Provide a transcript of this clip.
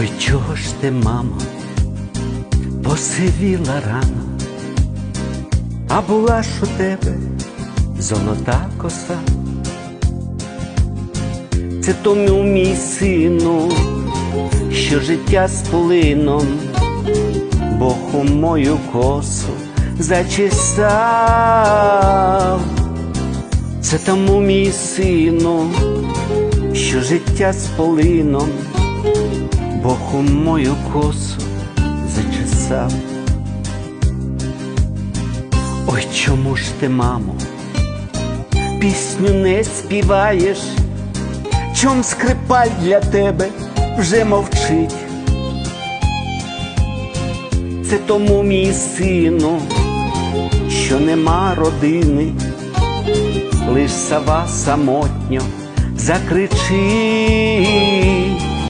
Ой, чого ж ти, мамо, посивіла рано, а була ж у тебе золота коса. Це тому мій сину, що життя з полином, Бог у мою косу зачесав. Це тому мій сину, що життя з полином, Бог мою косу зачесав. Ой, чому ж ти, мамо, пісню не співаєш? Чом скрипаль для тебе вже мовчить? Це тому мій сину, що нема родини, лиш сава самотньо закричить.